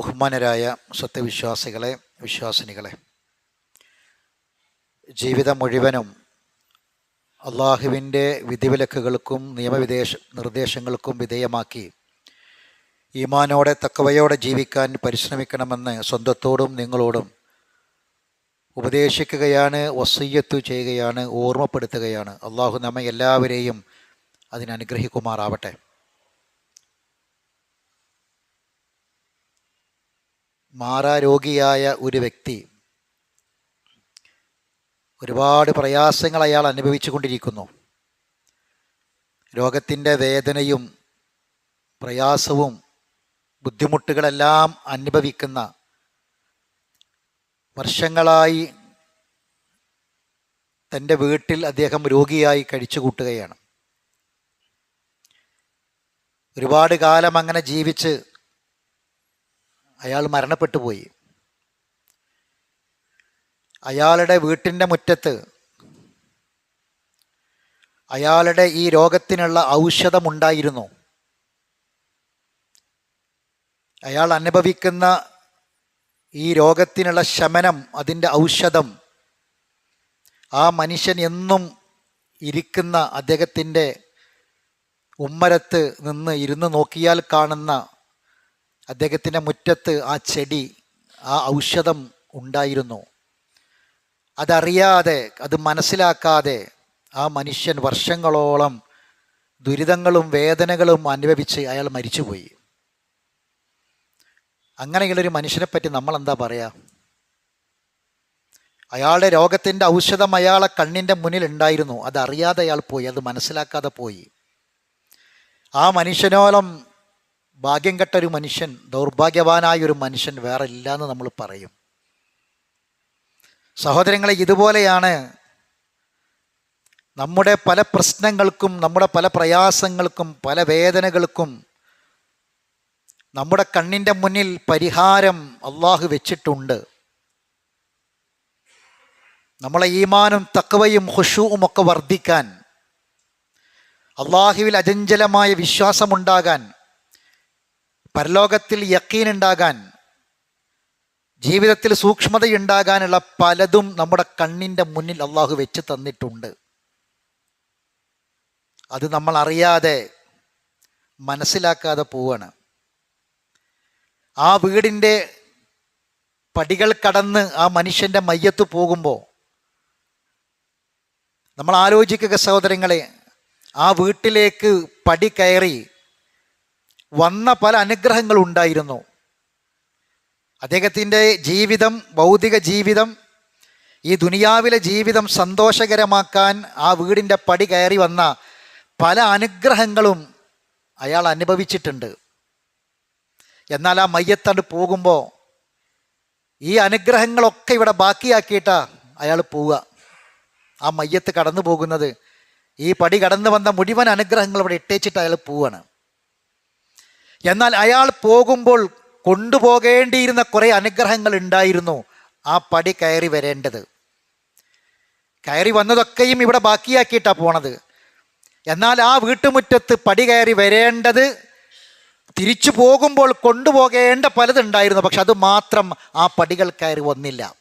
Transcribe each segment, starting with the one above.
ബഹുമാനരായ സത്യവിശ്വാസികളെ വിശ്വാസിനികളെ ജീവിതം മുഴുവനും അള്ളാഹുവിന്റെ വിധിവിലക്കുകൾക്കും നിയമവിദേശ നിർദ്ദേശങ്ങൾക്കും വിധേയമാക്കി ഈമാനോടെ തക്കവയോടെ ജീവിക്കാൻ പരിശ്രമിക്കണമെന്ന് സ്വന്തത്തോടും നിങ്ങളോടും ഉപദേശിക്കുകയാണ് വസയ്യത്തു ചെയ്യുകയാണ് ഓർമ്മപ്പെടുത്തുകയാണ്. അള്ളാഹു നമ്മെ എല്ലാവരെയും അതിനനുഗ്രഹിക്കുമാറാവട്ടെ. മാറാരോഗിയായ ഒരു വ്യക്തി ഒരുപാട് പ്രയാസങ്ങൾ അയാൾ അനുഭവിച്ചു കൊണ്ടിരിക്കുന്നു രോഗത്തിന്റെ വേദനയും പ്രയാസവും ബുദ്ധിമുട്ടുകളെല്ലാം അനുഭവിക്കുന്ന വർഷങ്ങളായി തന്റെ വീട്ടിൽ അദ്ദേഹം രോഗിയായി കഴിച്ചു കൂട്ടുകയാണ് ഒരുപാട് കാലം അങ്ങനെ ജീവിച്ച് അയാൾ മരണപ്പെട്ടു പോയി. അയാളുടെ വീട്ടിന്റെ മുറ്റത്ത് അയാളുടെ ഈ രോഗത്തിനുള്ള ഔഷധമുണ്ടായിരുന്നു. അയാൾ അനുഭവിക്കുന്ന ഈ രോഗത്തിനുള്ള ശമനം അതിന്റെ ഔഷധം ആ മനുഷ്യൻ എന്നും ഇരിക്കുന്ന അദ്ദേഹത്തിന്റെ ഉമ്മരത്ത് നിന്ന് ഇരുന്ന് നോക്കിയാൽ കാണുന്ന അദ്ദേഹത്തിന്റെ മുറ്റത്ത് ആ ചെടി ആ ഔഷധം ഉണ്ടായിരുന്നു. അതറിയാതെ അത് മനസ്സിലാക്കാതെ ആ മനുഷ്യൻ വർഷങ്ങളോളം ദുരിതങ്ങളും വേദനകളും അനുഭവിച്ച് അയാൾ മരിച്ചുപോയി. അങ്ങനെയുള്ളൊരു മനുഷ്യനെപ്പറ്റി നമ്മൾ എന്താ പറയുക അയാളുടെ രോഗത്തിന്റെ ഔഷധം അയാളെ കണ്ണിന്റെ മുന്നിൽ ഉണ്ടായിരുന്നു. അതറിയാതെ അയാൾ പോയി അത് മനസ്സിലാക്കാതെ പോയി. ആ മനുഷ്യനോളം ഭാഗ്യം കെട്ട ഒരു മനുഷ്യൻ ദൗർഭാഗ്യവാനായ ഒരു മനുഷ്യൻ വേറെ ഇല്ല എന്ന് നമ്മൾ പറയും. സഹോദരങ്ങളെ ഇതുപോലെയാണ് നമ്മുടെ പല പ്രശ്നങ്ങൾക്കും നമ്മുടെ പല പ്രയാസങ്ങൾക്കും പല വേദനകൾക്കും നമ്മുടെ കണ്ണിന്റെ മുന്നിൽ പരിഹാരം അള്ളാഹു വെച്ചിട്ടുണ്ട്. നമ്മളെ ഈമാനും തക്കവയും ഹുഷുവും ഒക്കെ വർദ്ധിക്കാൻ അള്ളാഹുവിൽ അജഞ്ചലമായ വിശ്വാസമുണ്ടാകാൻ പരലോകത്തിൽ യക്കീനുണ്ടാകാൻ ജീവിതത്തിൽ സൂക്ഷ്മതയുണ്ടാകാനുള്ള പലതും നമ്മുടെ കണ്ണിന്റെ മുന്നിൽ അള്ളാഹു വെച്ച് തന്നിട്ടുണ്ട്. അത് നമ്മൾ അറിയാതെ മനസ്സിലാക്കാതെ പോവാണ്. ആ വീടിന്റെ പടികൾ കടന്ന് ആ മനുഷ്യന്റെ മയ്യത്ത് പോകുമ്പോൾ നമ്മൾ ആലോചിക്കുക സഹോദരങ്ങളെ ആ വീട്ടിലേക്ക് പടി കയറി വന്ന പല അനുഗ്രഹങ്ങളും ഉണ്ടായിരുന്നു അദ്ദേഹത്തിന്റെ ജീവിതം ഭൗതിക ജീവിതം ഈ ദുനിയാവിലെ ജീവിതം സന്തോഷകരമാക്കാൻ ആ വീടിന്റെ പടി കയറി വന്ന പല അനുഗ്രഹങ്ങളും അയാൾ അനുഭവിച്ചിട്ടുണ്ട്. എന്നാൽ ആ മയ്യത്തണ്ട് പോകുമ്പോൾ ഈ അനുഗ്രഹങ്ങളൊക്കെ ഇവിടെ ബാക്കിയാക്കിയിട്ടാ അയാൾ പോവുക. ആ മയ്യത്ത് കടന്നു പോകുന്നത്. ഈ പടി കടന്നു വന്ന മുഴുവൻ അനുഗ്രഹങ്ങൾ ഇവിടെ ഇട്ടേച്ചിട്ട് അയാൾ പോവാണ്. എന്നാൽ അയാൾ പോകുമ്പോൾ കൊണ്ടുപോകേണ്ടിയിരുന്ന കുറേ അനുഗ്രഹങ്ങൾ ഉണ്ടായിരുന്നു. ആ പടി കയറി വരേണ്ടത്. കയറി വന്നതൊക്കെയും ഇവിടെ ബാക്കിയാക്കിയിട്ടാണ് പോണത്. എന്നാൽ ആ വീട്ടുമുറ്റത്ത് പടി കയറി വരേണ്ടത് തിരിച്ചു പോകുമ്പോൾ കൊണ്ടുപോകേണ്ട പലതുണ്ടായിരുന്നു. പക്ഷെ അത് മാത്രം ആ പടികൾ കയറി വന്നില്ല.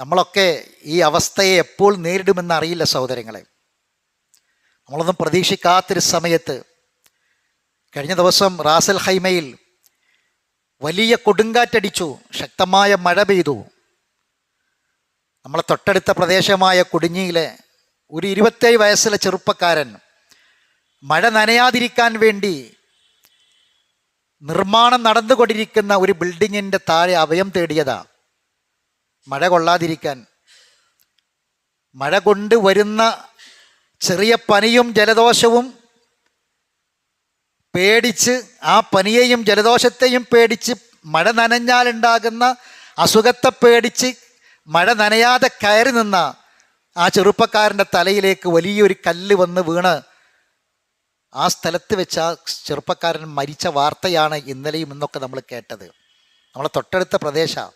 നമ്മളൊക്കെ ഈ അവസ്ഥയെ എപ്പോൾ നേരിടുമെന്ന് അറിയില്ല സഹോദരങ്ങളെ. നമ്മളൊന്നും പ്രതീക്ഷിക്കാത്തൊരു സമയത്ത് കഴിഞ്ഞ ദിവസം റാസൽ ഹൈമയിൽ വലിയ കൊടുങ്കാറ്റടിച്ചു ശക്തമായ മഴ പെയ്തു. നമ്മളെ തൊട്ടടുത്ത പ്രദേശമായ കുടിഞ്ഞിയിലെ ഒരു ഇരുപത്തേഴ് വയസ്സിലെ ചെറുപ്പക്കാരൻ മഴ നനയാതിരിക്കാൻ വേണ്ടി നിർമ്മാണം നടന്നുകൊണ്ടിരിക്കുന്ന ഒരു ബിൽഡിങ്ങിന്റെ താഴെ അഭയം തേടിയതാ. മഴ കൊള്ളാതിരിക്കാൻ. മഴ കൊണ്ട് വരുന്ന ചെറിയ പനിയും ജലദോഷവും പേടിച്ച് ആ പനിയെയും ജലദോഷത്തെയും പേടിച്ച് മഴ നനഞ്ഞാലുണ്ടാകുന്ന അസുഖത്തെ പേടിച്ച് മഴ നനയാതെ കയറി നിന്ന ആ ചെറുപ്പക്കാരന്റെ തലയിലേക്ക് വലിയൊരു കല്ല് വന്ന് വീണ് ആ സ്ഥലത്ത് വെച്ച് ആ ചെറുപ്പക്കാരൻ മരിച്ച വാർത്തയാണ് ഇന്നലെയും ഇന്നൊക്കെ നമ്മൾ കേട്ടത്. നമ്മളെ തൊട്ടടുത്ത പ്രദേശമാണ്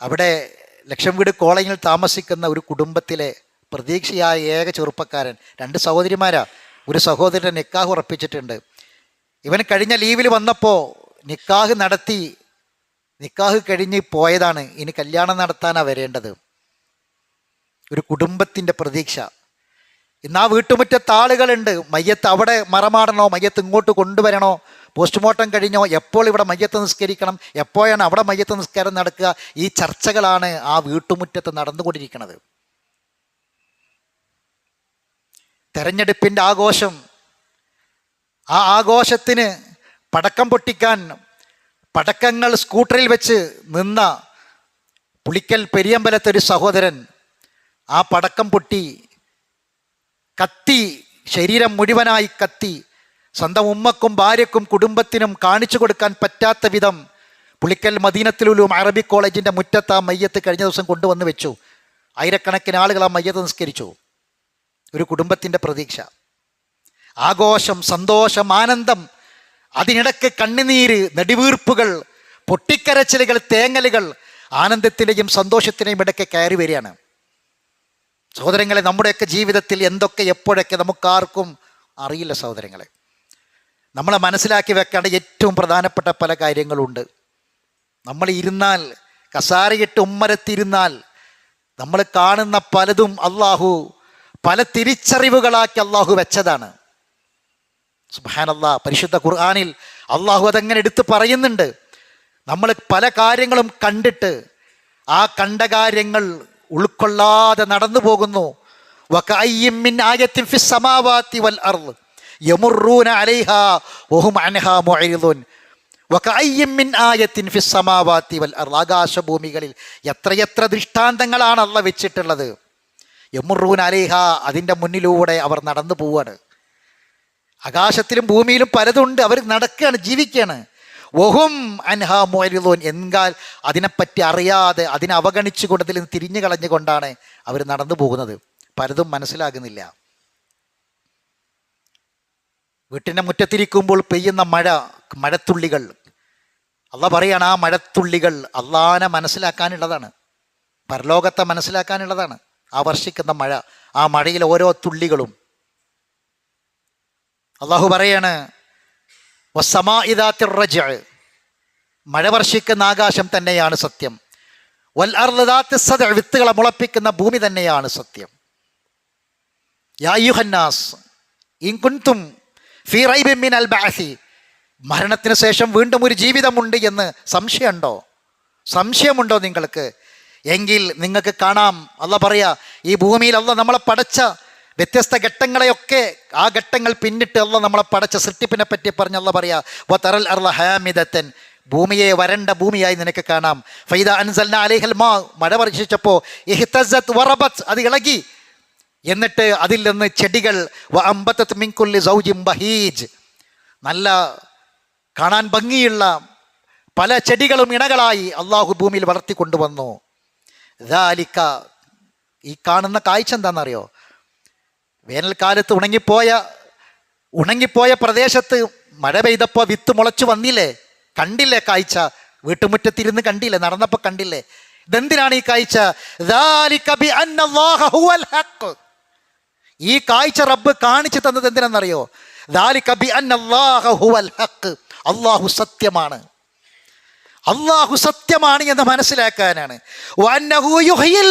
അവിടെ ലക്ഷം വീട് കോളനിയിൽ താമസിക്കുന്ന ഒരു കുടുംബത്തിലെ പ്രതീക്ഷയായ ഏക ചെറുപ്പക്കാരൻ. രണ്ട് സഹോദരിമാരാ. ഒരു സഹോദരൻ നിക്കാഹ് ഉറപ്പിച്ചിട്ടുണ്ട്. ഇവൻ കഴിഞ്ഞ ലീവിൽ വന്നപ്പോൾ നിക്കാഹ് നടത്തി നിക്കാഹ് കഴിഞ്ഞ് പോയതാണ് ഇനി കല്യാണം നടത്താനാണ് വരേണ്ടത്. ഒരു കുടുംബത്തിന്റെ പ്രതീക്ഷ. ഇന്ന് ആ വീട്ടുമുറ്റത്ത് ആളുകളുണ്ട്. മയ്യത്ത് അവിടെ മറമാടണോ? മയ്യത്ത് ഇങ്ങോട്ട് കൊണ്ടുവരണോ? പോസ്റ്റ്മോർട്ടം കഴിഞ്ഞോ? എപ്പോൾ ഇവിടെ മയ്യത്ത് നിസ്കരിക്കണം? എപ്പോഴാണ് അവിടെ മയ്യത്ത് നിസ്കാരം നടക്കുക? ഈ ചർച്ചകളാണ് ആ വീട്ടുമുറ്റത്ത് നടന്നുകൊണ്ടിരിക്കുന്നത്. തെരഞ്ഞെടുപ്പിന്റെ ആഘോഷം. ആ ആഘോഷത്തിന് പടക്കം പൊട്ടിക്കാൻ പടക്കങ്ങൾ സ്കൂട്ടറിൽ വെച്ച് നിന്ന പുളിക്കൽ പെരിയമ്പലത്തൊരു സഹോദരൻ ആ പടക്കം പൊട്ടി കത്തി ശരീരം മുഴുവനായി കത്തി സ്വന്തം ഉമ്മക്കും ഭാര്യക്കും കുടുംബത്തിനും കാണിച്ചു കൊടുക്കാൻ പറ്റാത്ത വിധം പുളിക്കൽ മദീനത്തിലുലും അറബി കോളേജിന്റെ മുറ്റത്ത് ആ മയ്യത്ത് കഴിഞ്ഞ ദിവസം കൊണ്ടുവന്ന് വെച്ചു. ആയിരക്കണക്കിന് ആളുകൾ ആ മയ്യത്ത് നിസ്കരിച്ചു. ഒരു കുടുംബത്തിന്റെ പ്രതീക്ഷ. ആഘോഷം സന്തോഷം ആനന്ദം അതിനിടയ്ക്ക് കണ്ണുനീര് നെടിവീർപ്പുകൾ പൊട്ടിക്കരച്ചിലുകൾ തേങ്ങലുകൾ ആനന്ദത്തിലെയും സന്തോഷത്തിനെയും ഇടയ്ക്ക് കയറി വരികയാണ്. സഹോദരങ്ങളെ നമ്മുടെയൊക്കെ ജീവിതത്തിൽ എന്തൊക്കെ എപ്പോഴൊക്കെ നമുക്കാർക്കും അറിയില്ല സഹോദരങ്ങളെ. നമ്മളെ മനസ്സിലാക്കി വെക്കേണ്ട ഏറ്റവും പ്രധാനപ്പെട്ട പല കാര്യങ്ങളുണ്ട്. നമ്മൾ ഇരുന്നാൽ കസാരയിട്ട് ഉമ്മരത്തിരുന്നാൽ നമ്മൾ കാണുന്ന പലതും അള്ളാഹു പല തിരിച്ചറിവുകളാക്കി അള്ളാഹു വെച്ചതാണ്. സുബാനല്ലാ പരിശുദ്ധ ഖുർആാനിൽ അള്ളാഹു അതങ്ങനെ എടുത്തു പറയുന്നുണ്ട്. നമ്മൾ പല കാര്യങ്ങളും കണ്ടിട്ട് ആ കണ്ട കാര്യങ്ങൾ ഉൾക്കൊള്ളാതെ നടന്നു പോകുന്നു. ആകാശഭൂമികളിൽ എത്രയെത്ര ദൃഷ്ടാന്തങ്ങളാണ് അള്ള വെച്ചിട്ടുള്ളത്. യമുറൂന അലേഹ അതിന്റെ മുന്നിലൂടെ അവർ നടന്നു പോവാണ്. ആകാശത്തിലും ഭൂമിയിലും പലതുണ്ട്. അവർ നടക്കുകയാണ് ജീവിക്കുകയാണ് വഹും അൻഹ മോരിലോൻ എന്നാൽ അതിനെപ്പറ്റി അറിയാതെ അതിനെ അവഗണിച്ചുകൊണ്ട് അതിൽ നിന്ന് തിരിഞ്ഞു കളഞ്ഞുകൊണ്ടാണ് അവർ നടന്നു പോകുന്നത്. പലതും മനസ്സിലാകുന്നില്ല. വീട്ടിന്റെ മുറ്റത്തിരിക്കുമ്പോൾ പെയ്യുന്ന മഴ മഴത്തുള്ളികൾ. അല്ല പറയാണ് ആ മഴത്തുള്ളികൾ അള്ളാനെ മനസ്സിലാക്കാനുള്ളതാണ്. പരലോകത്തെ മനസ്സിലാക്കാനുള്ളതാണ്. ആ വർഷിക്കുന്ന മഴ ആ മഴയിലെ ഓരോ തുള്ളികളും. അള്ളാഹു പറയാണ് മഴ വർഷിക്കുന്ന ആകാശം തന്നെയാണ് സത്യം. വൽ സദ വിത്തുകളെ മുളപ്പിക്കുന്ന ഭൂമി തന്നെയാണ് സത്യം. യാ യുഹന്നാസ് ഇൻ കുൻതും ഫീ റൈബിൻ മിനൽ ബഅസി. മരണത്തിന് ശേഷം വീണ്ടും ഒരു ജീവിതമുണ്ട് എന്ന് സംശയമുണ്ടോ? സംശയമുണ്ടോ നിങ്ങൾക്ക്? എങ്കിൽ നിങ്ങൾക്ക് കാണാം. അല്ല പറയാ ഈ ഭൂമിയിൽ അല്ല നമ്മളെ പടച്ച വ്യത്യസ്ത ഘട്ടങ്ങളെയൊക്കെ ആ ഘട്ടങ്ങൾ പിന്നിട്ട് അല്ല നമ്മളെ പടച്ച സൃഷ്ടിപ്പിനെ പറ്റി പറഞ്ഞ അല്ല പറയാ വ തറൽ അർല ഹയാമിതത്തൻ ഭൂമിയെ വരണ്ട ഭൂമിയായി നിനക്ക് കാണാം. ഫൈദ അൻസൽന അലേഹൽ മാ മഴ വറബത്ത് അത് ഇളകി. എന്നിട്ട് അതിൽ നിന്ന് ചെടികൾ സൗജിം ബഹീജ് നല്ല കാണാൻ ഭംഗിയുള്ള പല ചെടികളും ഇണകളായി അള്ളാഹു ഭൂമിയിൽ വളർത്തിക്കൊണ്ടുവന്നു ദാലിക്ക ഈ കാണുന്ന കാഴ്ച എന്താണെന്നറിയോ? വേനൽക്കാലത്ത് ഉണങ്ങിപ്പോയ ഉണങ്ങിപ്പോയ പ്രദേശത്ത് മഴ പെയ്തപ്പോൾ വിത്ത് മുളച്ചു വന്നില്ലേ? കണ്ടില്ലേ കാഴ്ച? വീട്ടുമുറ്റത്തിരുന്ന് കണ്ടില്ലേ? നടന്നപ്പോൾ കണ്ടില്ലേ? ഇതെന്തിനാണ് ഈ കാഴ്ച? ഈ കാഴ്ച റബ്ബ് കാണിച്ചു തന്നത് എന്തിനാണെന്നറിയോ? അള്ളാഹു സത്യമാണ്. അള്ളാഹു സത്യമാണ് എന്ന് മനസ്സിലാക്കാനാണ്.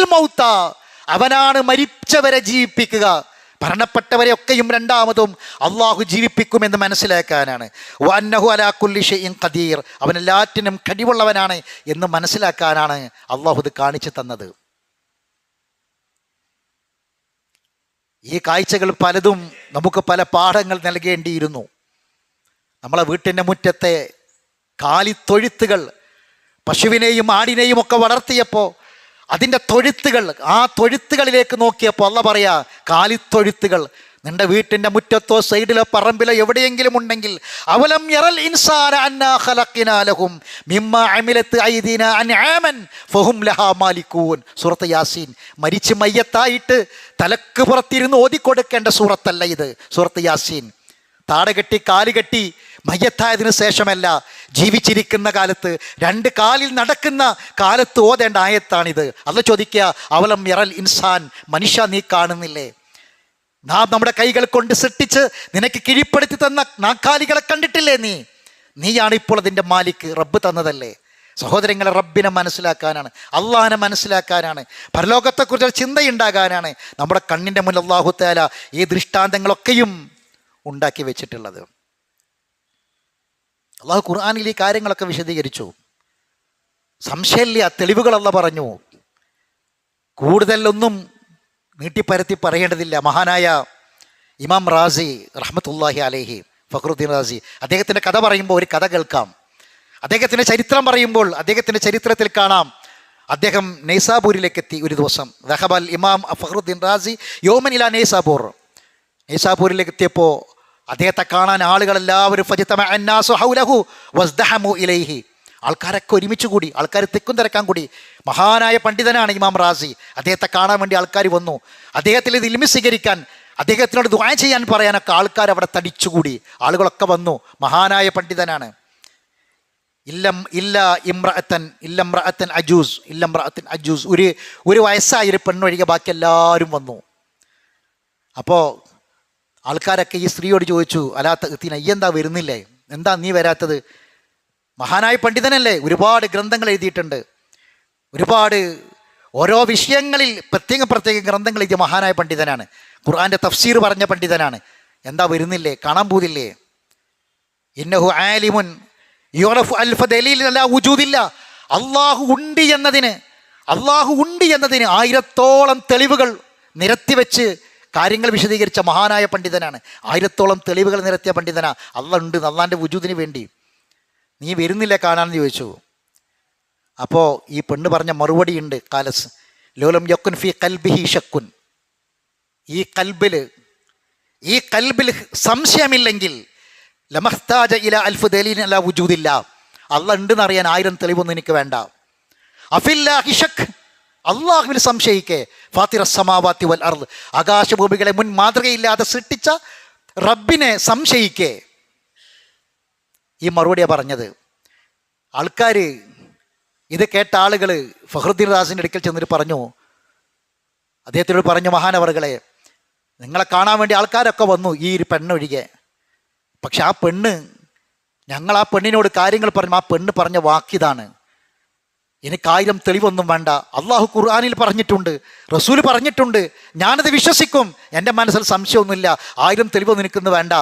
മൗത്ത. അവനാണ് മരിച്ചവരെ ജീവിപ്പിക്കുക. മരണപ്പെട്ടവരെയൊക്കെയും രണ്ടാമതും അള്ളാഹു ജീവിപ്പിക്കുമെന്ന് മനസ്സിലാക്കാനാണ്. വന്നഹു അലാ കുല്ലി ഷൈഇൻ ഖദീർ. അവൻ എല്ലാറ്റിനും കഴിവുള്ളവനാണ് എന്ന് മനസ്സിലാക്കാനാണ് അള്ളാഹു ഇത് കാണിച്ചു തന്നത്. ഈ കാഴ്ചകൾ പലതും നമുക്ക് പല പാഠങ്ങൾ നൽകേണ്ടിയിരുന്നു. നമ്മളെ വീട്ടിന്റെ മുറ്റത്തെ കാലിത്തൊഴുത്തുകൾ പശുവിനെയും ആടിനെയും ഒക്കെ വളർത്തിയപ്പോൾ അതിന്റെ തൊഴുത്തുകൾ ആ തൊഴുത്തുകളിലേക്ക് നോക്കിയപ്പോൾ അല്ല പറയാ കാലിത്തൊഴുത്തുകൾ. നിന്റെ വീട്ടിന്റെ മുറ്റത്തോ സൈഡിലോ പറമ്പിലോ എവിടെയെങ്കിലും ഉണ്ടെങ്കിൽ അവലം യറൽ ഇൻസാന മിമ്മ അമിലത്ത് ഐദീന അൻആമൻ ഫഹും ലഹാ സൂറത്ത് യാസീൻ. മരിച്ച് മയ്യത്തായിട്ട് തലക്ക് പുറത്തിരുന്ന് ഓതിക്കൊടുക്കേണ്ട സൂറത്തല്ല ഇത്. സൂറത്ത് യാസീൻ. താടകെട്ടി കാലുകെട്ടി കാൽ കെട്ടി മയ്യത്തായതിനു ശേഷമല്ല ജീവിച്ചിരിക്കുന്ന കാലത്ത് രണ്ട് കാലിൽ നടക്കുന്ന കാലത്ത് ഓതേണ്ട ആയത്താണിത്. അത് ചോദിക്കുക അവലം ഇറൽ ഇൻസാൻ മനുഷ്യ നീ കാണുന്നില്ലേ? നാം നമ്മുടെ കൈകൾ കൊണ്ട് സൃഷ്ടിച്ച് നിനക്ക് കിഴിപ്പെടുത്തി തന്ന നാക്കാലികളെ കണ്ടിട്ടില്ലേ നീ? നീയാണ് ഇപ്പോൾ അതിന്റെ മാലിക്ക് റബ്ബ് തന്നതല്ലേ? സഹോദരങ്ങളെ റബ്ബിനെ മനസ്സിലാക്കാനാണ് അള്ളാഹിനെ മനസ്സിലാക്കാനാണ് പരലോകത്തെക്കുറിച്ച് ചിന്തയുണ്ടാകാനാണ് നമ്മുടെ കണ്ണിന്റെ മുന്നിൽ അള്ളാഹുത്തേല താല ഈ ദൃഷ്ടാന്തങ്ങളൊക്കെയും ഉണ്ടാക്കി വെച്ചിട്ടുള്ളത്. അള്ളാഹു ഖുർആാനിൽ ഈ കാര്യങ്ങളൊക്കെ വിശദീകരിച്ചു. സംശയമില്ല തെളിവുകളല്ല പറഞ്ഞു. കൂടുതലൊന്നും നീട്ടിപ്പരത്തി പറയേണ്ടതില്ല. മഹാനായ ഇമാം റാസി റഹ്മത്തുല്ലാഹി അലേഹി ഫഖറുദ്ദീൻ റാസി അദ്ദേഹത്തിന്റെ കഥ പറയുമ്പോൾ ഒരു കഥ കേൾക്കാം. അദ്ദേഹത്തിന്റെ ചരിത്രം പറയുമ്പോൾ അദ്ദേഹത്തിന്റെ ചരിത്രത്തിൽ കാണാം. അദ്ദേഹം നെയ്സാപൂരിലേക്ക് എത്തി ഒരു ദിവസം. ദഹബൽ ഇമാം ഫഖറുദ്ദീൻ റാസി യോമൻ ഇല നെയ്സാപൂർ. നെയ്സാപൂരിലേക്ക് എത്തിയപ്പോൾ അദ്ദേഹത്തെ കാണാൻ ആളുകൾ എല്ലാവരും ഇലൈഹി. ആൾക്കാരൊക്കെ ഒരുമിച്ച് കൂടി ആൾക്കാർ തെക്കും തിരക്കാൻ കൂടി. മഹാനായ പണ്ഡിതനാണ് ഇമാം റാസി. അദ്ദേഹത്തെ കാണാൻ വേണ്ടി ആൾക്കാർ വന്നു. അദ്ദേഹത്തിൽ ഇത് ഇൽമി സ്വീകരിക്കാൻ അദ്ദേഹത്തിനോട് ദ്വാ ചെയ്യാൻ പറയാനൊക്കെ ആൾക്കാർ അവിടെ തടിച്ചുകൂടി. ആളുകളൊക്കെ വന്നു. മഹാനായ പണ്ഡിതനാണ്. ഇല്ലം ഇല്ല ഇമ്രഅത്തൻ ഇല്ലമ്രഅത്തൻ അജൂസ് ഇല്ലമ്രഅത്തൻ അജൂസ്. ഒരു ഒരു വയസ്സായ ഒരു പെണ്ണൊഴികെ ബാക്കി എല്ലാവരും വന്നു. അപ്പോൾ ആൾക്കാരൊക്കെ ഈ സ്ത്രീയോട് ചോദിച്ചു അലാത്ത തീന ഈ എന്താ വരുന്നില്ലേ? എന്താ നീ വരാത്തത്? മഹാനായ പണ്ഡിതനല്ലേ ഒരുപാട് ഗ്രന്ഥങ്ങൾ എഴുതിയിട്ടുണ്ട്. ഒരുപാട് ഓരോ വിഷയങ്ങളിൽ പ്രത്യേക പ്രത്യേക ഗ്രന്ഥങ്ങൾ എഴുതിയ മഹാനായ പണ്ഡിതനാണ്. ഖുർആാന്റെ തഫ്സീർ പറഞ്ഞ പണ്ഡിതനാണ്. എന്താ വരുന്നില്ലേ? കാണാൻ പോതില്ലേ ഇന്നഹു ആലിമുൻ യുറഫ് അൽഫ ദലീലല്ല ഉജൂദില്ല അള്ളാഹു ഉണ്ട് എന്നതിന് അള്ളാഹു ഉണ്ട് എന്നതിന് ആയിരത്തോളം തെളിവുകൾ നിരത്തി വെച്ച് കാര്യങ്ങൾ വിശദീകരിച്ച മഹാനായ പണ്ഡിതനാണ്. ആയിരത്തോളം തെളിവുകൾ നിരത്തിയ പണ്ഡിതനാ. അള്ള ഉണ്ട് അള്ളാന്റെ വുജൂദിന് വേണ്ടി. നീ വരുന്നില്ല കാണാമെന്ന് ചോദിച്ചു. അപ്പോൾ ഈ പെണ്ണ് പറഞ്ഞ മറുപടി ഉണ്ട് കാലസ്. ലോലം യക്കുൻ ഫി കൽബിഹി ഷക്കുൻ. ഈ കൽബിൽ ഈ കൽബിൽ സംശയമില്ലെങ്കിൽ ലമഹ്താജ ഇല അൽഫ് ദലീൻ അല്ല വുജൂദില്ല. അല്ല ഉണ്ടെന്നറിയാൻ ആയിരം തെളിവൊന്നും എനിക്ക് വേണ്ട. അഫില്ല ഷക്ക്. അള്ളാഹുവിൽ സംശയിക്കേ. ഫാത്തിറ സമാവാത്തി വൽ അർദ്. ആകാശഭൂമികളെ മുൻ മാതൃകയില്ലാതെ സൃഷ്ടിച്ച റബ്ബിനെ സംശയിക്കേ. ഈ മറുപടിയാണ് പറഞ്ഞത്. ആൾക്കാർ ഇത് കേട്ട ആളുകൾ ഫഹ്റുദ്ദീൻ റാസിന്റെ അടുക്കൽ ചെന്നിട്ട് പറഞ്ഞു അദ്ദേഹത്തിനോട് പറഞ്ഞു മഹാനവറുകളെ നിങ്ങളെ കാണാൻ വേണ്ടി ആൾക്കാരൊക്കെ വന്നു ഈ ഒരു പെണ്ണൊഴികെ. പക്ഷെ ആ പെണ്ണ് ഞങ്ങൾ ആ പെണ്ണിനോട് കാര്യങ്ങൾ പറഞ്ഞു ആ പെണ്ണ് പറഞ്ഞ വാക്കിതാണ് എനിക്ക് ആയിരം തെളിവൊന്നും വേണ്ട. അള്ളാഹു ഖുർആാനിൽ പറഞ്ഞിട്ടുണ്ട് റസൂൽ പറഞ്ഞിട്ടുണ്ട്. ഞാനത് വിശ്വസിക്കും. എന്റെ മനസ്സിൽ സംശയമൊന്നുമില്ല. ആയിരം തെളിവൊന്നും എനിക്കൊന്നും വേണ്ട.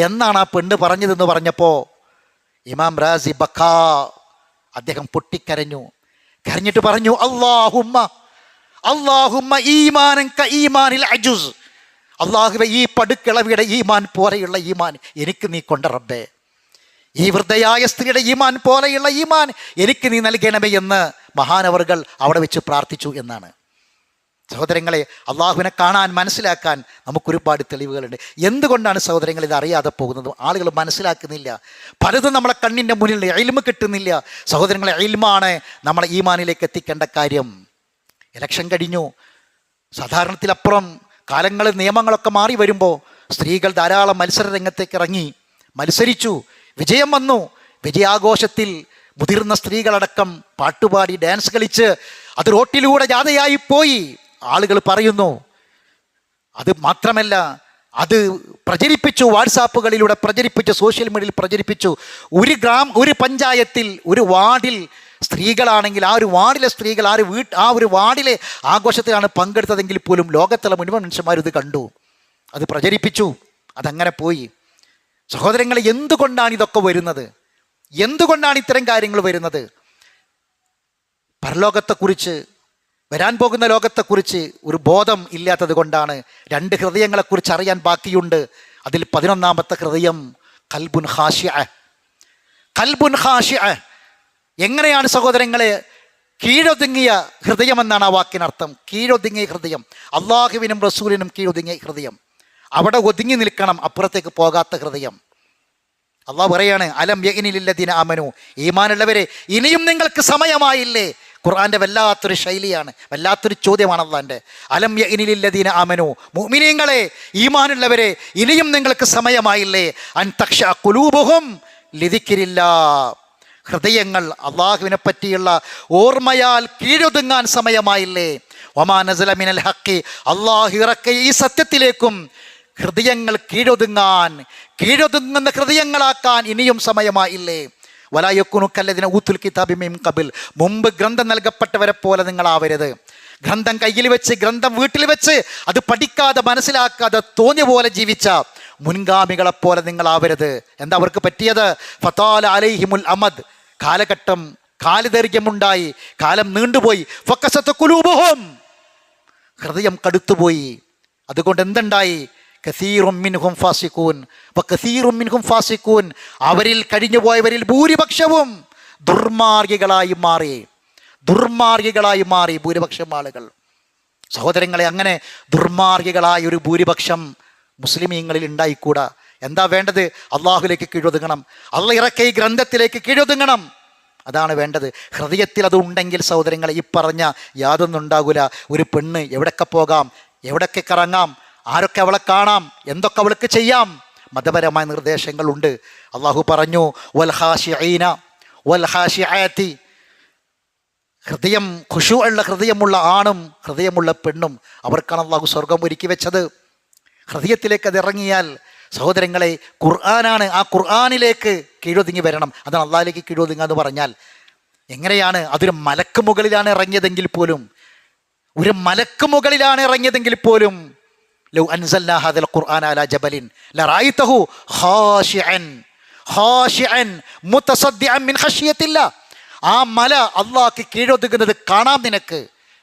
എന്നാണ് ആ പെണ്ണ് പറഞ്ഞതെന്ന് പറഞ്ഞപ്പോൾ ഇമാം റാസി ബക്കാ അദ്ദേഹം പൊട്ടിക്കരഞ്ഞു. കരഞ്ഞിട്ട് പറഞ്ഞു അള്ളാഹുമ്മ അള്ളാഹുമ്മ ഈമാനൻ ക ഈമാനിൽ അജുസ്. അള്ളാഹുവെ ഈ പടുക്കിളവിയുടെ ഈമാൻ പോലെയുള്ള ഈമാൻ എനിക്ക് നീ കൊണ്ട റബ്ബേ. ഈ വൃദ്ധയായ സ്ത്രീയുടെ ഈമാൻ പോലെയുള്ള ഈമാൻ എനിക്ക് നീ നൽകണമേ എന്ന് മഹാനവറുകൾ അവിടെ വെച്ച് പ്രാർത്ഥിച്ചു എന്നാണ്. സഹോദരങ്ങളെ അള്ളാഹുവിനെ കാണാൻ മനസ്സിലാക്കാൻ നമുക്കൊരുപാട് തെളിവുകളുണ്ട്. എന്തുകൊണ്ടാണ് സഹോദരങ്ങൾ ഇത് അറിയാതെ പോകുന്നത്? ആളുകൾ മനസ്സിലാക്കുന്നില്ല. പലതും നമ്മളെ കണ്ണിന്റെ മുന്നിൽ എൽമ കിട്ടുന്നില്ല. സഹോദരങ്ങളെ എൽമാണ് നമ്മളെ ഈമാനിലേക്ക് എത്തിക്കേണ്ട കാര്യം. ഇലക്ഷൻ കഴിഞ്ഞു. സാധാരണത്തിലപ്പുറം കാലങ്ങൾ നിയമങ്ങളൊക്കെ മാറി വരുമ്പോൾ സ്ത്രീകൾ ധാരാളം മത്സര രംഗത്തേക്ക് ഇറങ്ങി. മത്സരിച്ചു. വിജയം വന്നു. വിജയാഘോഷത്തിൽ മുതിർന്ന സ്ത്രീകളടക്കം പാട്ടുപാടി ഡാൻസ് കളിച്ച് അത് റോട്ടിലൂടെ ജാഥയായി പോയി. ആളുകൾ പറയുന്നു അത് മാത്രമല്ല അത് പ്രചരിപ്പിച്ചു വാട്സാപ്പുകളിലൂടെ പ്രചരിപ്പിച്ചു സോഷ്യൽ മീഡിയയിൽ പ്രചരിപ്പിച്ചു. ഒരു ഗ്രാം ഒരു പഞ്ചായത്തിൽ ഒരു വാർഡിൽ സ്ത്രീകളാണെങ്കിൽ ആ ഒരു വാർഡിലെ സ്ത്രീകൾ ആ ഒരു വീട്ട് ആ ഒരു വാർഡിലെ ആഘോഷത്തിലാണ് പങ്കെടുത്തതെങ്കിൽ പോലും ലോകത്തുള്ള മുഴുവൻ മനുഷ്യന്മാർ ഇത് കണ്ടു. അത് പ്രചരിപ്പിച്ചു. അതങ്ങനെ പോയി. സഹോദരങ്ങൾ എന്തുകൊണ്ടാണ് ഇതൊക്കെ വരുന്നത്? എന്തുകൊണ്ടാണ് ഇത്തരം കാര്യങ്ങൾ വരുന്നത്? പരലോകത്തെക്കുറിച്ച് വരാൻ പോകുന്ന ലോകത്തെക്കുറിച്ച് ഒരു ബോധം ഇല്ലാത്തത് കൊണ്ടാണ് രണ്ട് ഹൃദയങ്ങളെക്കുറിച്ച് അറിയാൻ ബാക്കിയുണ്ട്. അതിൽ പതിനൊന്നാമത്തെ ഹൃദയം കൽബുൻ ഹാഷ്യ കൽബുൻ ഹാഷ്യ എങ്ങനെയാണ് സഹോദരങ്ങളെ കീഴൊതുങ്ങിയ ഹൃദയമെന്നാണ് ആ വാക്കിനർത്ഥം. കീഴൊതുങ്ങിയ ഹൃദയം. അള്ളാഹുവിനും റസൂലിനും കീഴൊതുങ്ങിയ ഹൃദയം. അവിടെ ഒതുങ്ങി നിൽക്കണം അപ്പുറത്തേക്ക് പോകാത്ത ഹൃദയം. അള്ളാഹ് പറയാണ് അലം യഗ്നിലില്ലതിന് അമനു ഈമാനുള്ളവരെ ഇനിയും നിങ്ങൾക്ക് സമയമായില്ലേ? ഖുർആന്റെ വല്ലാത്തൊരു ശൈലിയാണ് വല്ലാത്തൊരു ചോദ്യമാണ് അള്ളാന്റെ അലം യഗ്നിലില്ലദീന അമനു മുഅ്മിനീങ്ങളെ ഈമാനുള്ളവരെ ഇനിയും നിങ്ങൾക്ക് സമയമായില്ലേ? അൻ തക്ഷ കുലൂബുഹും ലിതിക്കിരില്ല ഹൃദയങ്ങൾ അള്ളാഹുവിനെ പറ്റിയുള്ള ഓർമ്മയാൽ കീഴൊതുങ്ങാൻ സമയമായില്ലേ? ഒമാ നസല മിനൽ ഹക്കി അള്ളാഹു ഇറക്കെ ഈ സത്യത്തിലേക്കും ഹൃദയങ്ങൾ കീഴൊതുങ്ങാൻ കീഴൊതുങ്ങുന്ന ഹൃദയങ്ങളാക്കാൻ ഇനിയും സമയമായില്ലേ? വലായക്കുനുക്കല്ലതിനെ ഊത്തുൽ കിതാബി മിൻ കബിൽ മുമ്പ് ഗ്രന്ഥം നൽകപ്പെട്ടവരെ പോലെ നിങ്ങളാവരുത്. ഗ്രന്ഥം കയ്യിൽ വെച്ച് ഗ്രന്ഥം വീട്ടിൽ വെച്ച് അത് പഠിക്കാതെ മനസ്സിലാക്കാതെ തോന്നിയ പോലെ ജീവിച്ച മുൻഗാമികളെപ്പോലെ നിങ്ങളാവരുത്. എന്താ അവർക്ക് പറ്റിയത്? ഫത്താൽ അലൈഹിമുൽ അമദ്. കാലഘട്ടം കാലദൈർഘ്യമുണ്ടായി. കാലം നീണ്ടുപോയി. ഫക്കസത്ത് കുലൂബുഹും ഹൃദയം കടുത്തുപോയി. അതുകൊണ്ട് എന്തുണ്ടായി? കസീറും മിൻഹും ഫാസിക്കൂൻ കസീറും മിൻഹും ഫാസിക്കൂൻ അവരിൽ കഴിഞ്ഞുപോയവരിൽ ഭൂരിപക്ഷവും ദുർമാർഗികളായി മാറി. ദുർമാർഗികളായി മാറി ഭൂരിപക്ഷം ആളുകൾ. സഹോദരങ്ങളെ അങ്ങനെ ദുർമാർഗികളായ ഒരു ഭൂരിപക്ഷം മുസ്ലിമീങ്ങളിൽ ഉണ്ടായിക്കൂടാ. എന്താ വേണ്ടത്? അള്ളാഹുലേക്ക് കീഴൊതുങ്ങണം. അള്ള ഇറക്കൈ ഈ ഗ്രന്ഥത്തിലേക്ക് കീഴൊതുങ്ങണം. അതാണ് വേണ്ടത്. ഹൃദയത്തിൽ അത് ഉണ്ടെങ്കിൽ സഹോദരങ്ങളെ ഈ പറഞ്ഞ യാതൊന്നും ഉണ്ടാകൂല. ഒരു പെണ്ണ് എവിടൊക്കെ പോകാം? എവിടൊക്കെ കറങ്ങാം? ആരൊക്കെ അവളെ കാണാം? എന്തൊക്കെ അവൾക്ക് ചെയ്യാം? മതപരമായ നിർദ്ദേശങ്ങളുണ്ട്. അള്ളാഹു പറഞ്ഞു വൽഹാഷിഅീന വൽഹാഷിഅയത്തി ഹൃദയം ഖുഷു ഉള്ള ഹൃദയമുള്ള ആണും ഹൃദയമുള്ള പെണ്ണും അവർക്കാണ് അള്ളാഹു സ്വർഗം ഒരുക്കി വെച്ചത്. ഹൃദയത്തിലേക്ക് അത് ഇറങ്ങിയാൽ സഹോദരങ്ങളെ ഖുർആനാണ് ആ ഖുർആാനിലേക്ക് കീഴൊതുങ്ങി വരണം. അതാണ് അള്ളാഹിലേക്ക് കീഴൊതുങ്ങുക എന്ന് പറഞ്ഞാൽ. എങ്ങനെയാണ്? അതൊരു മലക്ക് മുകളിലാണ് ഇറങ്ങിയതെങ്കിൽ പോലും ഒരു മലക്ക് മുകളിലാണ് ഇറങ്ങിയതെങ്കിൽ പോലും ലൗ അൻസൽനാ ഹാദൽ ഖുർആൻ അലാ ജബലിൻ ലറഅയ്തഹു ഖാശിഅൻ ഖാശിഅൻ മുതസദ്ദിഅൻ മിൻ ഖശിയത്തില്ലാ ആ മല അള്ളാഹ്ക്ക് കീഴൊതുങ്ങുന്നത് കാണാം നിനക്ക്.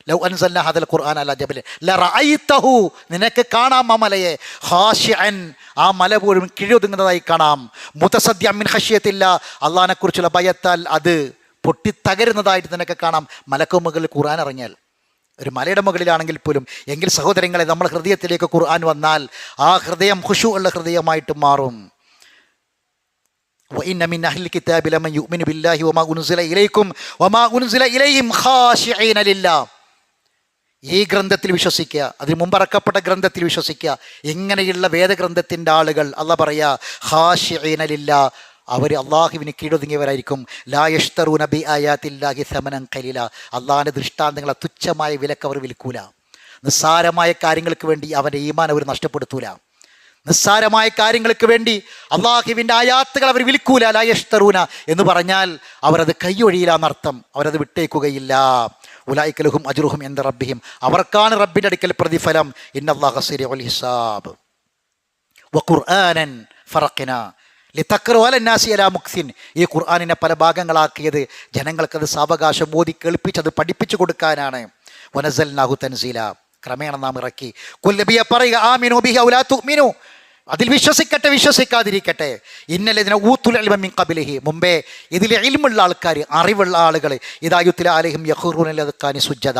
ലൗ അൻസൽനാ ഹാദൽ ഖുർആൻ അലാ ജബലിൻ ലറഅയ്തഹു നിനക്ക് കാണാം ആ മലയെ. ഖാശിഅൻ ആ മല പോലും കീഴൊതുങ്ങുന്നതായി കാണാം. മുതസദ്ദിഅൻ മിൻ ഖശിയത്തില്ലാ അള്ളാഹിനെ കുറിച്ചുള്ള ഭയത്താൽ അത് പൊട്ടിത്തകരുന്നതായിട്ട് നിനക്ക് കാണാം. മലക്കുമുകളിൽ ഖുർആൻ ഇറങ്ങിയാൽ. ഒരു മലയുടെ മുകളിലാണെങ്കിൽ പോലും എങ്കിൽ സഹോദരങ്ങളെ നമ്മൾ ഹൃദയത്തിലേക്ക് ഖുർആൻ വന്നാൽ ആ ഹൃദയം ഖുഷു ഉള്ള ഹൃദയമായിട്ട് മാറും وإن من أهل الكتاب لمن يؤمن بالله وما أنزل إليكم وما أنزل إليهم خاشعين لله ഈ ഗ്രന്ഥത്തിൽ വിശ്വസിക്കുക അതിന് മുമ്പ് ഇറക്കപ്പെട്ട ഗ്രന്ഥത്തിൽ വിശ്വസിക്കുക ഇങ്ങനെയുള്ള വേദഗ്രന്ഥത്തിൻ്റെ ആളുകൾ അല്ല പറയാ ഹാഷിഅീനലില്ല അവർ അള്ളാഹുവിന് കീഴൊതുങ്ങിയവരായിരിക്കും. ലായഷ്തറു നബി ആയാത്തില്ലാഹി സമനം കലില അള്ളാഹിന്റെ ദൃഷ്ടാന്തങ്ങളെ തുച്ഛമായ വിലക്ക് അവർ വിൽക്കൂല. നിസ്സാരമായ കാര്യങ്ങൾക്ക് വേണ്ടി അവന്റെ ഈമാൻ അവർ നഷ്ടപ്പെടുത്തൂല. നിസ്സാരമായ കാര്യങ്ങൾക്ക് വേണ്ടി അള്ളാഹുവിന്റെ ആയാത്തുകൾ അവർ വിൽക്കൂല. ലായഷ്തറൂന എന്ന് പറഞ്ഞാൽ അവരത് കൈയൊഴിയിലാന്നർത്ഥം അവരത് വിട്ടേക്കുകയില്ല. ഉലായിക്കലുഹും അജുറുഹും എന്ത റബ്ബിയും അവർക്കാണ് റബ്ബിന്റെ അടുക്കൽ പ്രതിഫലം. ഇന്നല്ലാഹ് ഹിസാബ്. വഖുർആനൻ ഫറഖിന. ലിത്തക്റുഅലന്നാസി അലാ മുക്സിൻ ഈ ഖുർആാനിനെ പല ഭാഗങ്ങളാക്കിയത്. ജനങ്ങൾക്കത് സാവകാശം ഓതി കേൾപ്പിച്ചത് പഠിപ്പിച്ചു കൊടുക്കാനാണ്. വനസൽ നാഹു തൻസീല. ക്രമേണ നാം ഇറക്കി. കൊല്ലബിയ പറയുക ആ മിനു ബിഹ ഔലാ തുമിനു അതിൽ വിശ്വസിക്കട്ടെ വിശ്വസിക്കാതിരിക്കട്ടെ. ഇന്നലെ ഊത്തുൽ അൽമിൻ കബിലഹി മുമ്പേ ഇതിൽ ഇൽമുള്ള ആൾക്കാർ അറിവുള്ള ആളുകൾ ഇതായുത്തിൽ ആലഹിം യഹൂറുനലക്കാനി സുജ്ജത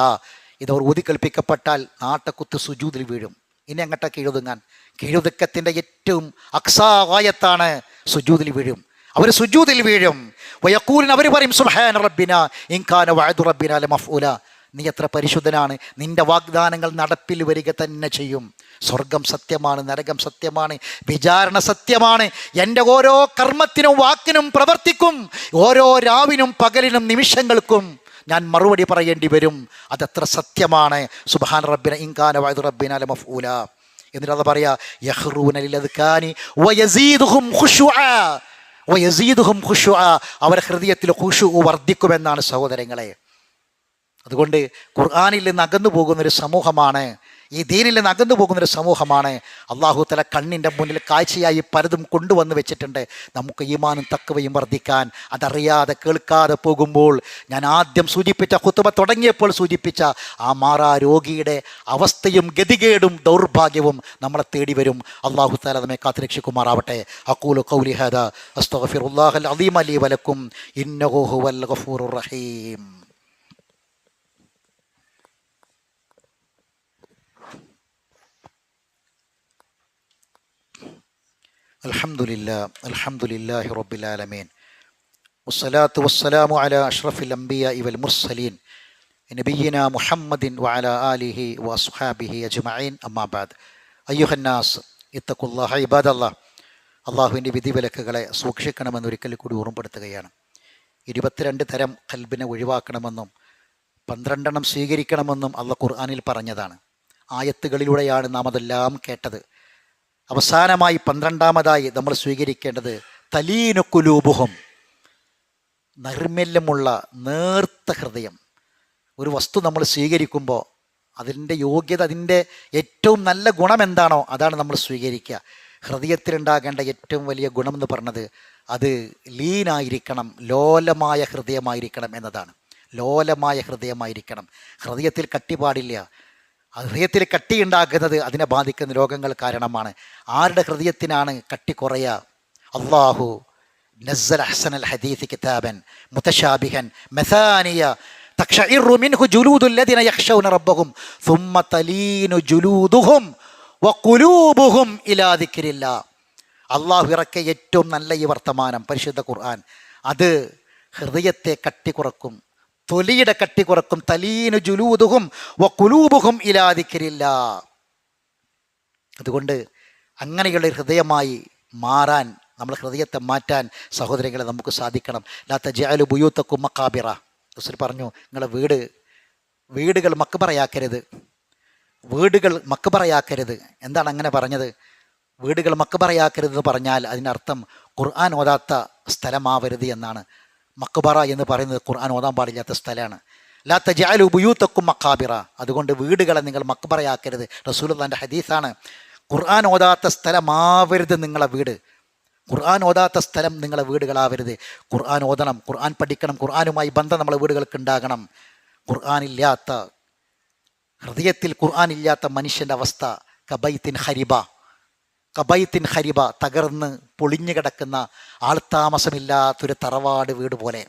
ഇതവർ ഊതിക്കൽപ്പിക്കപ്പെട്ടാൽ നാട്ടക്കുത്ത് സുജൂതിൽ വീഴും. ഇനി അങ്ങോട്ടൊക്കെ കീഴൊതുങ്ങാൻ കീഴൊതുക്കത്തിന്റെ ഏറ്റവും അക്സാവായത്താണ് സുജൂതിൽ വീഴും. അവർ സുജൂതിൽ വീഴും. വയക്കൂലിന് അവർ പറയും സുഹാൻ റബ്ബിന ഇൻഖാന വായതു റബ്ബിന അല മഫൂല നീ എത്ര പരിശുദ്ധനാണ്. നിന്റെ വാഗ്ദാനങ്ങൾ നടപ്പിൽ വരിക തന്നെ ചെയ്യും. സ്വർഗം സത്യമാണ് നരകം സത്യമാണ് വിചാരണ സത്യമാണ്. എന്റെ ഓരോ കർമ്മത്തിനും വാക്കിനും പ്രവർത്തിക്കും. ഓരോ രാവിനും പകലിനും നിമിഷങ്ങൾക്കും ഞാൻ മറുപടി പറയേണ്ടി വരും. അതെത്ര സത്യമാണ്. സുബാൻ റബ്ബിന ഇൻകാന വയതു റബ്ബിന അല മഫൂല എന്നിട്ട് അത് പറയാ അവരുടെ ഹൃദയത്തിൽ ഖുശു വർദ്ധിക്കുമെന്നാണ് സഹോദരങ്ങളെ. അതുകൊണ്ട് ഖുർആാനിൽ നിന്ന് അകന്നു പോകുന്നൊരു സമൂഹമാണ് ഈ ദീനിൽ നിന്ന് അകന്നു പോകുന്നൊരു സമൂഹമാണ്. അള്ളാഹു തല കണ്ണിന്റെ മുന്നിൽ കാഴ്ചയായി പലതും കൊണ്ടുവന്ന് വെച്ചിട്ടുണ്ട്. നമുക്ക് ഈമാനും തക്കവയും വർദ്ധിക്കാൻ അതറിയാതെ കേൾക്കാതെ പോകുമ്പോൾ ഞാൻ ആദ്യം സൂചിപ്പിച്ച കുത്തുബ തുടങ്ങിയപ്പോൾ സൂചിപ്പിച്ച ആ മാറാ രോഗിയുടെ അവസ്ഥയും ഗതികേടും ദൗർഭാഗ്യവും നമ്മളെ തേടി വരും. അള്ളാഹു താല നമ്മെ കാത്തുരക്ഷിക്കുമാറാവട്ടെ അക്കൂലു കൗലിഹദ അസ്തഫിർ അസ്തഗ്ഫിറുല്ലാഹൽ അലീം അലി വലക്കും. ഇന്നഹു ഹുവൽ റഹീം. അള്ളാഹുവിന്റെ വിധി വിലക്കുകളെ വസ്സലാത്തു വസ്സലാമു അഷ്റഫിൽ മുർസലീൻ. മുഹമ്മദിൻ ആലിഹി വസ്ഹാബിഹി അജ്മഈൻ. കൂടി ഓർമ്മപ്പെടുത്തുകയാണ്. ഇരുപത്തിരണ്ട് തരം കൽബിനെ ഒഴിവാക്കണമെന്നും പന്ത്രണ്ടെണ്ണം സ്വീകരിക്കണമെന്നും അള്ള ഖുർആാനിൽ പറഞ്ഞതാണ്. ആയത്തുകളിലൂടെയാണ് നാം അതെല്ലാം കേട്ടത്. അവസാനമായി പന്ത്രണ്ടാമതായി നമ്മൾ സ്വീകരിക്കേണ്ടത് തലീനക്കുലൂപുഹം നൈർമല്യമുള്ള നേർത്ത ഹൃദയം. ഒരു വസ്തു നമ്മൾ സ്വീകരിക്കുമ്പോൾ അതിന്റെ യോഗ്യത അതിന്റെ ഏറ്റവും നല്ല ഗുണം എന്താണോ അതാണ് നമ്മൾ സ്വീകരിക്കുക. ഹൃദയത്തിലുണ്ടാകേണ്ട ഏറ്റവും വലിയ ഗുണം എന്ന് പറഞ്ഞത് അത് ലീനായിരിക്കണം ലോലമായ ഹൃദയമായിരിക്കണം എന്നതാണ്. ലോലമായ ഹൃദയമായിരിക്കണം. ഹൃദയത്തിൽ കട്ടി പാടില്ല ആ ഹൃദയത്തിൽ കട്ടി ഉണ്ടാക്കുന്നത് അതിനെ ബാധിക്കുന്ന രോഗങ്ങൾ കാരണമാണ് ആരുടെ ഹൃദയത്തിനാണ് കട്ടി കുറയുക അള്ളാഹു നസ്സൽ അഹ്സൻ അൽ ഹദീസ് കിതാബൻ മുതശാബിഹൻ മെസാനിയ تقشعر منه جلود الذين يخشون ربهم ثم تلين جلودهم وقلوبهم إلى ذكر الله അള്ളാഹു ഇറക്കിയ ഏറ്റവും നല്ല ഈ വർത്തമാനം പരിശുദ്ധ ഖുർആൻ അത് ഹൃദയത്തെ കട്ടിക്കുറക്കും തൊലിയുടെ കട്ടി കുറക്കും തലീനു ജുലൂതുഹും വ കുലൂബുഹും ഇലാതിക്കരില്ല അതുകൊണ്ട് അങ്ങനെയുള്ള ഹൃദയമായി മാറാൻ നമ്മൾ ഹൃദയത്തെ മാറ്റാൻ സഹോദരങ്ങളെ നമുക്ക് സാധിക്കണം. ലാത്ത ജാലു ബുയൂത്തക്കും മക്കാബിറ റസൂൽ പറഞ്ഞു നിങ്ങളെ വീട് വീടുകൾ മക്കുപറയാക്കരുത് വീടുകൾ മക്കുപറയാക്കരുത് എന്താണ് അങ്ങനെ പറഞ്ഞത്? വീടുകൾ മക്കുപറയാക്കരുത് എന്ന് പറഞ്ഞാൽ അതിനർത്ഥം ഖുർആൻ ഓതാത്ത സ്ഥലമാവരുത് എന്നാണ്. മക്കബറ എന്ന് പറയുന്നത് ഖുർആൻ ഓതാൻ പാടില്ലാത്ത സ്ഥലമാണ്. ലാത്ത ജാലു ബുയൂത്തക്കും മക്കാബിറ അതുകൊണ്ട് വീടുകളെ നിങ്ങൾ മക്കബറയാക്കരുത് റസൂൽ തന്റെ ഹദീസാണ് ഖുർആൻ ഓതാത്ത സ്ഥലമാവരുത് നിങ്ങളെ വീട്. ഖുർആൻ ഓതാത്ത സ്ഥലം നിങ്ങളെ വീടുകളാവരുത്. ഖുർആൻ ഓതണം ഖുർആൻ പഠിക്കണം ഖുർആനുമായി ബന്ധം നമ്മളെ വീടുകൾക്ക് ഉണ്ടാകണം. ഖുർആനില്ലാത്ത ഹൃദയത്തിൽ ഖുർആൻ ഇല്ലാത്ത മനുഷ്യന്റെ അവസ്ഥ കബൈത്തിൻ ഹരിബ കബൈത്തിൻ ഹരിബ തകർന്ന് പൊളിഞ്ഞു കിടക്കുന്ന ആൾത്താമസമില്ലാത്തൊരു തറവാട് വീട് പോലെ.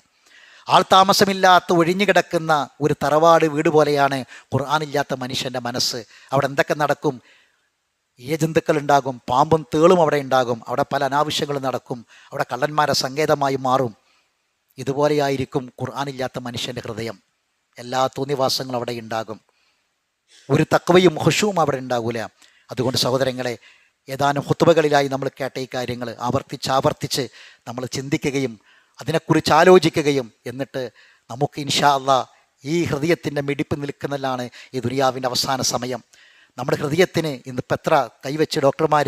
ആൾത്താമസമില്ലാത്ത ഒഴിഞ്ഞു കിടക്കുന്ന ഒരു തറവാട് വീട് പോലെയാണ് ഖുർആാനില്ലാത്ത മനുഷ്യന്റെ മനസ്സ്. അവിടെ എന്തൊക്കെ നടക്കും? ഏജന്തുക്കൾ ഉണ്ടാകും പാമ്പും തേളും അവിടെ ഉണ്ടാകും അവിടെ പല അനാവശ്യങ്ങളും നടക്കും അവിടെ കള്ളന്മാരെ സങ്കേതമായി മാറും. ഇതുപോലെയായിരിക്കും ഖുർആാനില്ലാത്ത മനുഷ്യന്റെ ഹൃദയം. എല്ലാ തോന്നിവാസങ്ങളും അവിടെ ഉണ്ടാകും. ഒരു തക്കവയും ഹുഷുവും അവിടെ ഉണ്ടാകില്ല അതുകൊണ്ട് സഹോദരങ്ങളെ ഏതാനും ഹുത്തുബകളിലായി നമ്മൾ കേട്ട ഈ കാര്യങ്ങൾ ആവർത്തിച്ചാവർത്തിച്ച് ആവർത്തിച്ച് നമ്മൾ ചിന്തിക്കുകയും അതിനെക്കുറിച്ച് ആലോചിക്കുകയും എന്നിട്ട് നമുക്ക് ഇൻഷാ അല്ല ഈ ഹൃദയത്തിന്റെ മിടിപ്പ് നിൽക്കുന്നതിലാണ് ഈ ദുനിയാവിന്റെ അവസാന സമയം. നമ്മുടെ ഹൃദയത്തിന് ഇന്നിപ്പോൾ എത്ര കൈവച്ച് ഡോക്ടർമാർ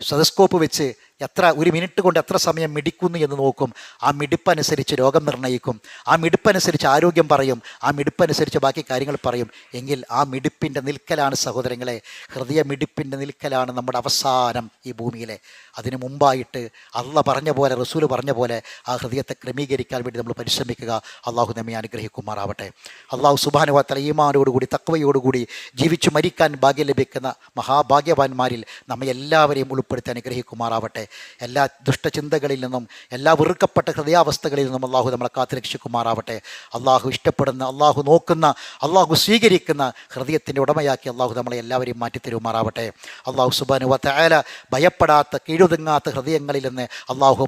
സ്റ്റെതസ്കോപ്പ് വെച്ച് എത്ര ഒരു മിനിറ്റ് കൊണ്ട് എത്ര സമയം മിടിക്കുന്നു എന്ന് നോക്കും. ആ മിടിപ്പനുസരിച്ച് രോഗം നിർണയിക്കും ആ മിടിപ്പനുസരിച്ച് ആരോഗ്യം പറയും. ആ മിടിപ്പനുസരിച്ച് ബാക്കി കാര്യങ്ങൾ പറയും. എങ്കിൽ ആ മിടിപ്പിന്റെ നിൽക്കലാണ് സഹോദരങ്ങളെ ഹൃദയ മിടിപ്പിന്റെ നിൽക്കലാണ് നമ്മുടെ അവസാനം ഈ ഭൂമിയിലെ. അതിനു മുമ്പായിട്ട് അള്ള പറഞ്ഞ പോലെ റസൂൽ പറഞ്ഞ പോലെ ആ ഹൃദയത്തെ ക്രമീകരിക്കാൻ വേണ്ടി നമ്മൾ പരിശ്രമിക്കുക. അള്ളാഹു നമ്മെ അനുഗ്രഹിക്കുമാറാവട്ടെ. അള്ളാഹു സുബാനുവാത്തല ഈമാനോടുകൂടി തക്വയോടുകൂടി ജീവിച്ചു മരിക്കാൻ ഭാഗ്യം ലഭിക്കുന്ന മഹാഭാഗ്യവാന്മാരിൽ നമ്മെ എല്ലാവരെയും ഉൾപ്പെടുത്തി അനുഗ്രഹിക്കുമാറാവട്ടെ. എല്ലാ ദുഷ്ടചിന്തകളിൽ നിന്നും എല്ലാ വെറുക്കപ്പെട്ട ഹൃദയാവസ്ഥകളിൽ നിന്നും അള്ളാഹു നമ്മളെ കാത്തുരക്ഷിക്കുമാറാവട്ടെ. അള്ളാഹു ഇഷ്ടപ്പെടുന്ന അള്ളാഹു നോക്കുന്ന അള്ളാഹു സ്വീകരിക്കുന്ന ഹൃദയത്തിന്റെ ഉടമയാക്കി അള്ളാഹു നമ്മളെ എല്ലാവരെയും മാറ്റിത്തരുമാറാവട്ടെ. അള്ളാഹു സുബാനു വല ഭയപ്പെടാത്ത കീഴുതുങ്ങാത്ത ഹൃദയങ്ങളിൽ നിന്ന് അള്ളാഹു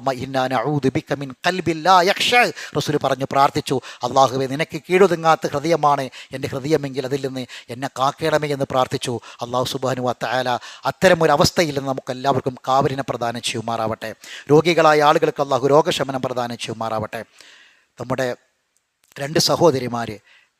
മിൻ റസൂൽ പറഞ്ഞു പ്രാർത്ഥിച്ചു അള്ളാഹുവെ നിനക്ക് കീഴുതുങ്ങാത്ത ഹൃദയമാണ് എന്റെ ഹൃദയമെങ്കിൽ അതിൽ നിന്ന് എന്നെ കാക്കണമേ എന്ന് പ്രാർത്ഥിച്ചു. അള്ളാഹു സുബാനു വത്തആല അത്തരം ഒരു അവസ്ഥയിൽ നിന്ന് നമുക്ക് എല്ലാവർക്കും കാവലിനെ പ്രദാനം ചെയ്യുമാറാവട്ടെ. രോഗികളായ ആളുകൾക്ക് അള്ളാഹു രോഗശമനം പ്രദാനം ചെയ്യുമാറാവട്ടെ. നമ്മുടെ രണ്ട് സഹോദരിമാർ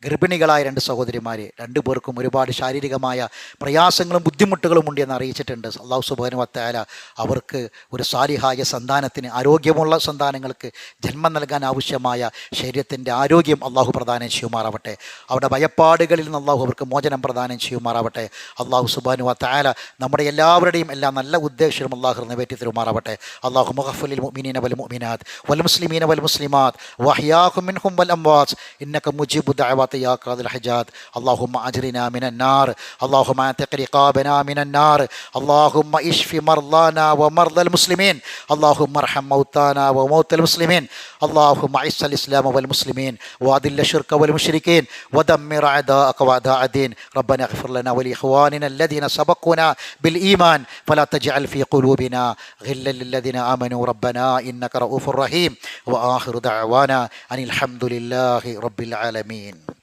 ഗർഭിണികളായ രണ്ട് സഹോദരിമാരെ രണ്ടു പേർക്കും ഒരുപാട് ശാരീരികമായ പ്രയാസങ്ങളും ബുദ്ധിമുട്ടുകളും ഉണ്ട് എന്ന് അറിയിച്ചിട്ടുണ്ട്. അള്ളാഹു സുബാനു വത്തായാല അവർക്ക് ഒരു സാലിഹായ സന്താനത്തിന് ആരോഗ്യമുള്ള സന്താനങ്ങൾക്ക് ജന്മം നൽകാൻ ആവശ്യമായ ശരീരത്തിന്റെ ആരോഗ്യം അള്ളാഹു പ്രദാനം ചെയ്യുമാറാവട്ടെ. അവരുടെ ഭയപ്പാടുകളിൽ നിന്ന് അള്ളാഹു അവർക്ക് മോചനം പ്രദാനം ചെയ്യുമാറാവട്ടെ. അള്ളാഹു സുബാനു വത്തായാല നമ്മുടെ എല്ലാവരുടെയും എല്ലാ നല്ല ഉദ്ദേശവും അള്ളാഹു നിറവേറ്റി തരുമാറാവട്ടെ. അള്ളാഹു മുഹഫുലിൽ മുഅ്മിനീന വൽ മുഅ്മിനാത്ത് വൽ മുസ്ലിമീന വൽ മുസ്ലിമാത്ത് വഹിയാഹുമിൻ മിൻഹും വൽ അംവാസ്. ഇന്നക മുജീബു ദഅവാത്ത് يا قاضي الحجات اللهم أجرنا من النار. اللهم اعتق رقابنا من النار. اللهم اشف مرضانا ومرضى المسلمين. اللهم ارحم موتانا وموتى المسلمين. اللهم اعز الإسلام والمسلمين. وأذل الشرك والمشركين. ودمر أعداءك وأعداء الدين. ربنا اغفر لنا ولإخواننا الذين سبقونا بالإيمان. فلا تجعل في قلوبنا غلا للذين آمنوا. ربنا إنك رؤوف رحيم. وآخر دعوانا أن الحمد لله رب العالمين.